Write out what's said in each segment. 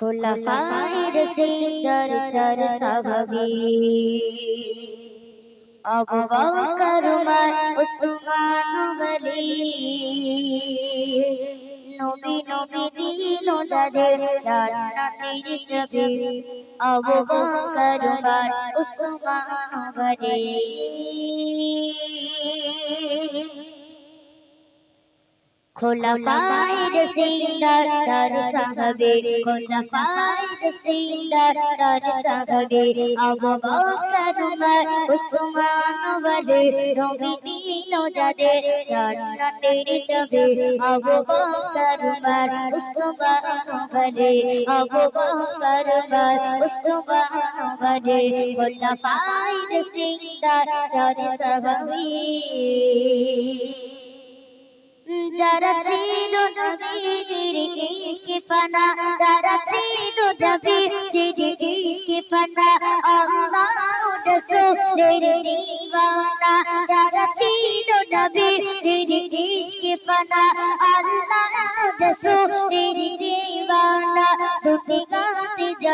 খুলাফায়ের singer চার সাহাবী Abu Bakr Umar Usman Ali নবী নবী দিল যাদের জান্নাতের চাবি Abu Bakr Umar Usman Ali খোলাফায়ের সিঙ্গার চার সাহাবে খোলাফায়ের সিঙ্গার চার সাহাবে Abu Bakr Umar Usman Ali নবী দিল যাদের জান্নাতের চাবি Abu Bakr Umar Usman Ali Abu Bakr Umar Usman Ali খোলাফায়ের সিঙ্গার চার সাহাবে যারা ছিল নবীজির ইশকে ফানা যারা ছিল নবীজির ইশকে রাসূলের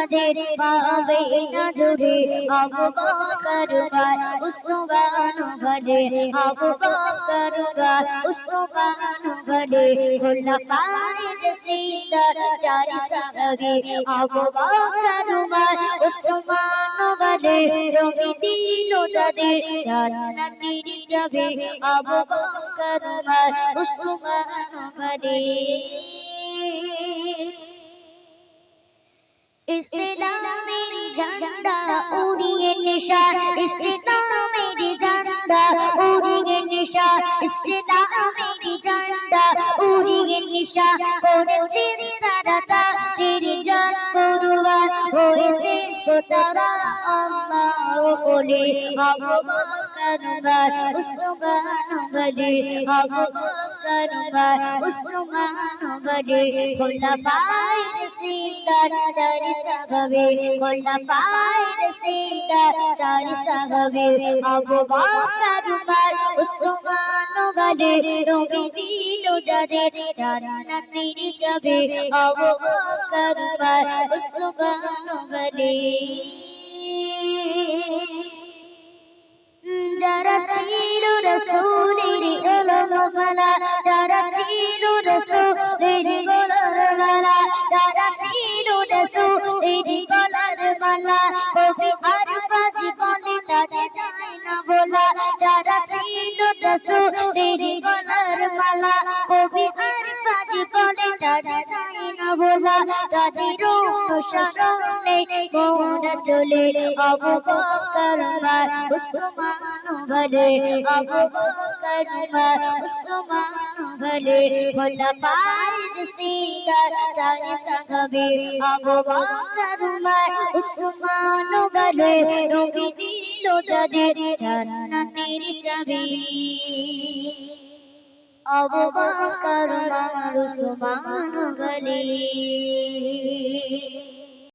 গাতে যাদের পাবে না জোরে আবু বকর উমর উসমান বলে আবু বকর উমর উসমান বলে খুলাফায়ের সিদার চার সাহাবী আবু বকর উমর উসমান বলে রবি দিল যাদের জান্নাতের চাবি আবু বকর উমর উসমান বলে ইসলামের ঝান্ডা উড়িয়ে নিশান ইসলামের ঝান্ডা উড়িয়ে নিশান ইসলামের ঝান্ডা উড়িয়ে নিশান করেছে তারা তাদের জান কুরবান হয়েছে তারা আল্লাহ বলে আবু উমর উসমান বলে আবু বকর উমর উসমান বলে খোলাফায়ের সিঙ্গার চার সাহাবে। খোলাফায়ের সিঙ্গার চার সাহাবে। আবু বকর উমর উসমান বলে নবী দিল যাদের জান্নাতের যাবে আবু বকর উমর উসমান বলে যারা ছিল রসুলের আলম যারা ছিল রসুলের গলার মালা যারা ছিল রসুলের গলার মালা কবি আর বাজি বলে তাদের যায় বলা যারা ছিল রসুলের গলার মালা কবি আর বাজি বলে তাদের যায় বলা তাদের অনুসরণে মোরা চলে আবু বকর উমর উসমান বলে আবু বকর উসমান বলে খোলাফায়ের সিদার চার সাহাবী আবু বকর উসমান বলে নবী দিল যাদের জান্নাতের চাবি। আবু বকর উসমান বলে